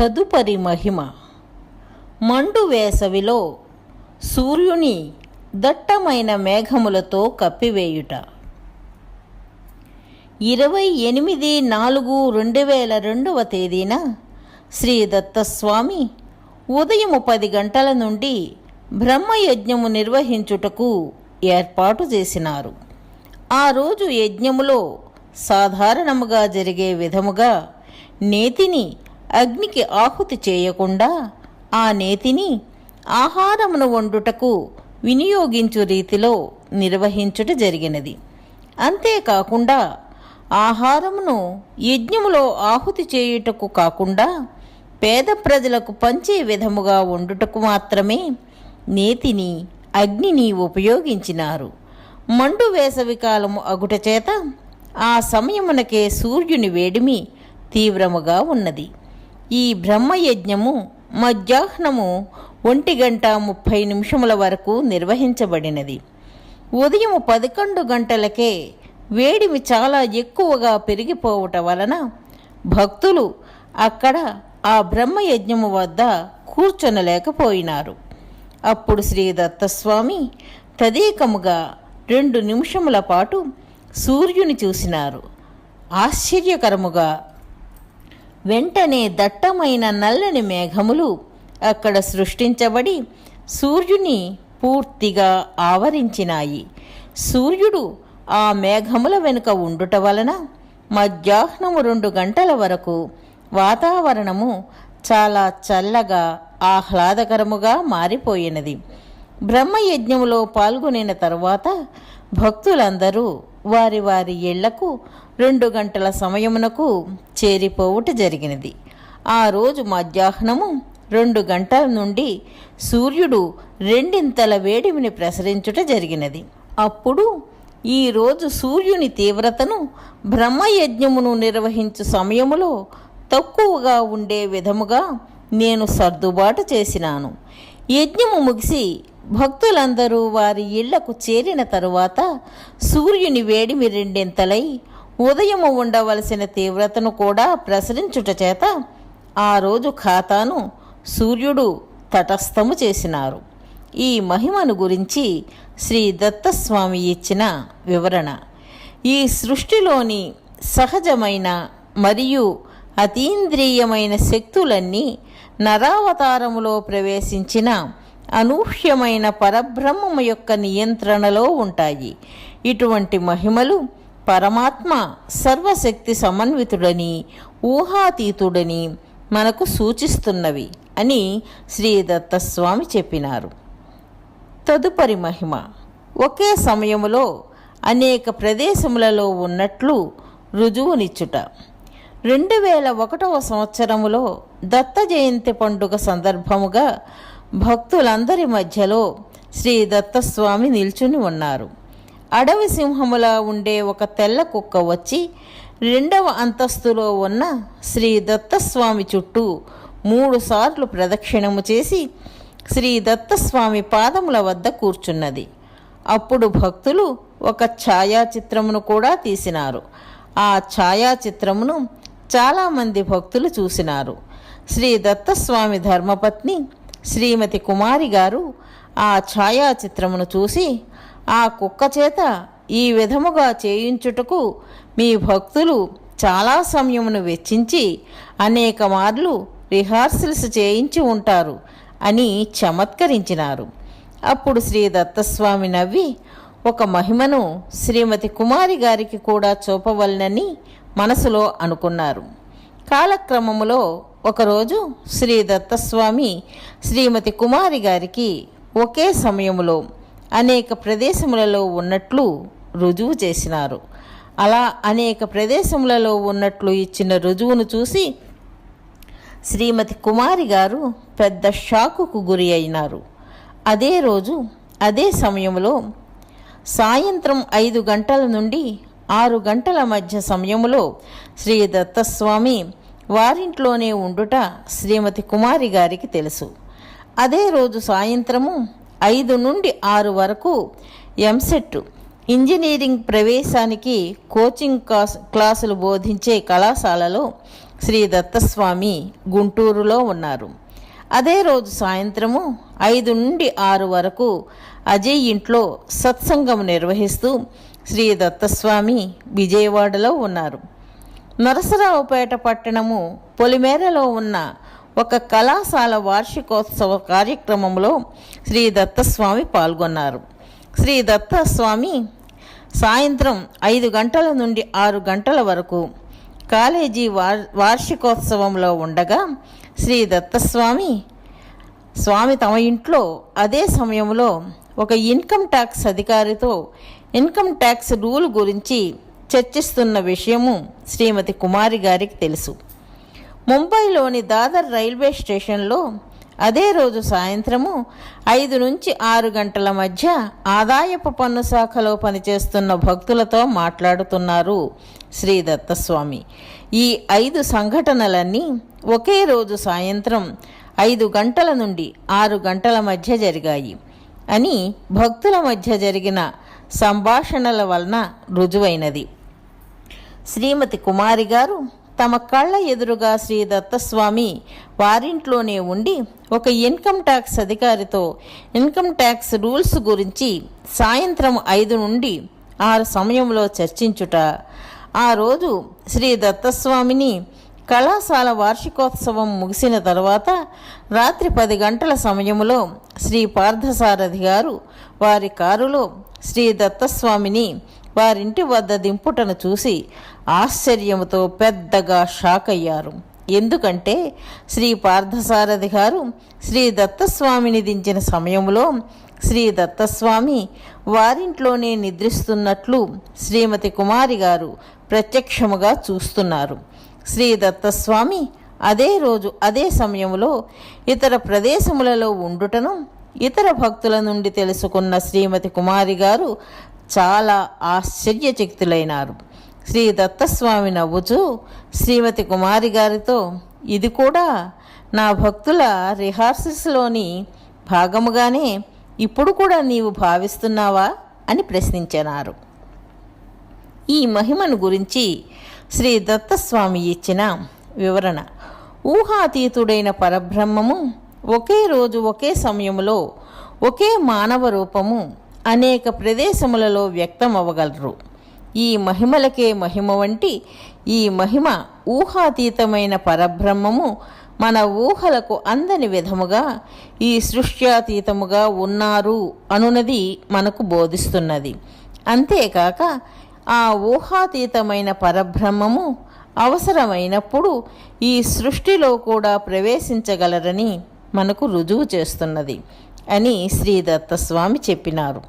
తదుపరి మహిమ. మండు వేసవిలో సూర్యుని దట్టమైన మేఘములతో కప్పివేయుట. ఇరవై ఎనిమిది నాలుగు రెండు వేల రెండవ తేదీన శ్రీ దత్తస్వామి ఉదయం పది గంటల నుండి బ్రహ్మయజ్ఞము నిర్వహించుటకు ఏర్పాటు చేసినారు. ఆ రోజు యజ్ఞములో సాధారణముగా జరిగే విధముగా నేతిని అగ్నికి ఆహుతి చేయకుండా ఆ నేతిని ఆహారమును వండుటకు వినియోగించు రీతిలో నిర్వహించుట జరిగినది. అంతేకాకుండా ఆహారమును యజ్ఞములో ఆహుతి చేయుటకు కాకుండా పేద ప్రజలకు పంచే విధముగా వండుటకు మాత్రమే నేతిని అగ్నిని ఉపయోగించినారు. మండు వేసవి కాలము అగుట చేత ఆ సమయమునకే సూర్యుని వేడిమి తీవ్రముగా ఉన్నది. ఈ బ్రహ్మయజ్ఞము మధ్యాహ్నము ఒంటి గంట ముప్పై నిమిషముల వరకు నిర్వహించబడినది. ఉదయం పదకొండు గంటలకే వేడిమి చాలా ఎక్కువగా పెరిగిపోవట వలన భక్తులు అక్కడ ఆ బ్రహ్మయజ్ఞము వద్ద కూర్చొనలేకపోయినారు. అప్పుడు శ్రీ దత్తస్వామి తదేకముగా రెండు నిమిషముల పాటు సూర్యుని చూసినారు. ఆశ్చర్యకరముగా వెంటనే దట్టమైన నల్లని మేఘములు అక్కడ సృష్టించబడి సూర్యుని పూర్తిగా ఆవరించినాయి. సూర్యుడు ఆ మేఘముల వెనుక ఉండుట వలన మధ్యాహ్నము రెండు గంటల వరకు వాతావరణము చాలా చల్లగా ఆహ్లాదకరముగా మారిపోయినది. బ్రహ్మయజ్ఞములో పాల్గొనిన తరువాత భక్తులందరూ వారి వారి ఇళ్ళకు రెండు గంటల సమయమునకు చేరిపోవుట జరిగినది. ఆ రోజు మధ్యాహ్నము రెండు గంటల నుండి సూర్యుడు రెండింతల వేడిమిని ప్రసరించుట జరిగినది. అప్పుడు ఈ రోజు సూర్యుని తీవ్రతను బ్రహ్మయజ్ఞమును నిర్వహించు సమయములో తక్కువగా ఉండే విధముగా నేను సర్దుబాటు చేసినాను. యజ్ఞము ముగిసి భక్తులందరూ వారి ఇళ్ళకు చేరిన తరువాత సూర్యుని వేడిమి రెండింతలై ఉదయము ఉండవలసిన తీవ్రతను కూడా ప్రసరించుట చేత ఆ రోజు ఖాతాను సూర్యుడు తటస్థము చేసినారు. ఈ మహిమను గురించి శ్రీ దత్తస్వామి ఇచ్చిన వివరణ. ఈ సృష్టిలోని సహజమైన మరియు అతీంద్రియమైన శక్తులన్నీ నరావతారములో ప్రవేశించిన అనూహ్యమైన పరబ్రహ్మము యొక్క నియంత్రణలో ఉంటాయి. ఇటువంటి మహిమలు పరమాత్మ సర్వశక్తి సమన్వితుడని ఊహాతీతుడని మనకు సూచిస్తున్నవి అని శ్రీ దత్తస్వామి చెప్పినారు. తదుపరి మహిమ ఒకే సమయములో అనేక ప్రదేశములలో ఉన్నట్లు రుజువునిచ్చుట. రెండు వేల ఒకటవ సంవత్సరములో దత్త జయంతి పండుగ సందర్భముగా భక్తులందరి మధ్యలో శ్రీ దత్తస్వామి నిల్చుని ఉన్నారు. అడవి సింహములా ఉండే ఒక తెల్ల కుక్క వచ్చి రెండవ అంతస్తులో ఉన్న శ్రీ దత్తస్వామి చుట్టూ మూడుసార్లు ప్రదక్షిణము చేసి శ్రీ దత్తస్వామి పాదముల వద్ద కూర్చున్నది. అప్పుడు భక్తులు ఒక ఛాయాచిత్రమును కూడా తీసినారు. ఆ ఛాయాచిత్రమును చాలామంది భక్తులు చూసినారు. శ్రీ దత్తస్వామి ధర్మపత్ని శ్రీమతి కుమారి గారు ఆ ఛాయాచిత్రమును చూసి ఆ కుక్క చేత ఈ విధముగా చేయించుటకు మీ భక్తులు చాలా సమయమును వెచ్చించి అనేక మార్లు రిహార్సల్స్ చేయించి ఉంటారు అని చమత్కరించినారు. అప్పుడు శ్రీ దత్తస్వామి నవ్వి ఒక మహిమను శ్రీమతి కుమారి గారికి కూడా చూపవలనని మనసులో అనుకున్నారు. కాలక్రమములో ఒకరోజు శ్రీ దత్తస్వామి శ్రీమతి కుమారి గారికి ఒకే సమయంలో అనేక ప్రదేశములలో ఉన్నట్లు రుజువు చేసినారు. అలా అనేక ప్రదేశములలో ఉన్నట్లు ఇచ్చిన రుజువును చూసి శ్రీమతి కుమారి గారు పెద్ద షాకుకు గురి అయినారు. అదే రోజు అదే సమయంలో సాయంత్రం ఐదు గంటల నుండి ఆరు గంటల మధ్య సమయములో శ్రీ దత్తస్వామి వారింట్లోనే ఉండుట శ్రీమతి కుమారి గారికి తెలుసు. అదే రోజు సాయంత్రము ఐదు నుండి ఆరు వరకు ఎంసెట్. ఇంజనీరింగ్ ప్రవేశానికి కోచింగ్ క్లాస్ క్లాసులు బోధించే కళాశాలలో శ్రీ దత్తస్వామి గుంటూరులో ఉన్నారు. అదే రోజు సాయంత్రము ఐదు నుండి ఆరు వరకు అజయ్ ఇంట్లో సత్సంగం నిర్వహిస్తూ శ్రీ దత్తస్వామి విజయవాడలో ఉన్నారు. నరసరావుపేట పట్టణము పొలిమేరలో ఉన్న ఒక కళాశాల వార్షికోత్సవ కార్యక్రమంలో శ్రీ దత్తస్వామి పాల్గొన్నారు. శ్రీ దత్తస్వామి సాయంత్రం ఐదు గంటల నుండి ఆరు గంటల వరకు కాలేజీ వార్ వార్షికోత్సవంలో ఉండగా శ్రీ దత్తస్వామి స్వామి తమ ఇంట్లో అదే సమయంలో ఒక ఇన్కమ్ ట్యాక్స్ అధికారితో ఇన్కమ్ ట్యాక్స్ రూల్ గురించి చర్చిస్తున్న విషయము శ్రీమతి కుమారి గారికి తెలుసు. ముంబైలోని దాదర్ రైల్వే స్టేషన్లో అదే రోజు సాయంత్రము ఐదు నుంచి ఆరు గంటల మధ్య ఆదాయపు పన్ను శాఖలో పనిచేస్తున్న భక్తులతో మాట్లాడుతున్నారు శ్రీ దత్తస్వామి ఈ ఐదు సంఘటనలన్నీ ఒకే రోజు సాయంత్రం ఐదు గంటల నుండి ఆరు గంటల మధ్య జరిగాయి అని భక్తుల మధ్య జరిగిన సంభాషణల వలన రుజువైనది. శ్రీమతి కుమారి గారు తమ కళ్ళ ఎదురుగా శ్రీ దత్తస్వామి వారింట్లోనే ఉండి ఒక ఇన్కమ్ ట్యాక్స్ అధికారితో ఇన్కమ్ ట్యాక్స్ రూల్స్ గురించి సాయంత్రం ఐదు నుండి ఆరు సమయంలో చర్చించుట. ఆ రోజు శ్రీ దత్తస్వామిని కళాశాల వార్షికోత్సవం ముగిసిన తర్వాత రాత్రి పది గంటల సమయంలో శ్రీ పార్థసారథి గారు వారి కారులో శ్రీ దత్తస్వామిని వారింటి వద్ద దింపుటను చూసి ఆశ్చర్యముతో పెద్దగా షాక్ అయ్యారు ఎందుకంటే శ్రీ పార్థసారథి గారు శ్రీ దత్తస్వామిని దించిన సమయంలో శ్రీ దత్తస్వామి వారింట్లోనే నిద్రిస్తున్నట్లు శ్రీమతి కుమారి గారు ప్రత్యక్షముగా చూస్తున్నారు. శ్రీ దత్తస్వామి అదే రోజు అదే సమయంలో ఇతర ప్రదేశములలో ఉండుటను ఇతర భక్తుల నుండి తెలుసుకున్న శ్రీమతి కుమారి గారు చాలా ఆశ్చర్యచకితులైనారు. శ్రీ దత్తస్వామి నవ్వుచూ శ్రీమతి కుమారి గారితో ఇది కూడా నా భక్తుల రిహార్సల్స్లోని భాగముగానే ఇప్పుడు కూడా నీవు భావిస్తున్నావా? అని ప్రశ్నించినారు. ఈ మహిమను గురించి శ్రీ దత్తస్వామి ఇచ్చిన వివరణ. ఊహాతీతుడైన పరబ్రహ్మము ఒకే రోజు ఒకే సమయంలో ఒకే మానవ రూపము అనేక ప్రదేశములలో వ్యక్తం అవ్వగలరు ఈ మహిమలకే మహిమ వంటి ఈ మహిమ ఊహాతీతమైన పరబ్రహ్మము మన ఊహలకు అందని విధముగా ఈ సృష్ట్యాతీతముగా ఉన్నారు అనునది మనకు బోధిస్తున్నది. అంతేకాక ఆ ఊహాతీతమైన పరబ్రహ్మము అవసరమైనప్పుడు ఈ సృష్టిలో కూడా ప్రవేశించగలరని మనకు రుజువు చేస్తున్నది. అని శ్రీ దత్తస్వామి చెప్పినారు.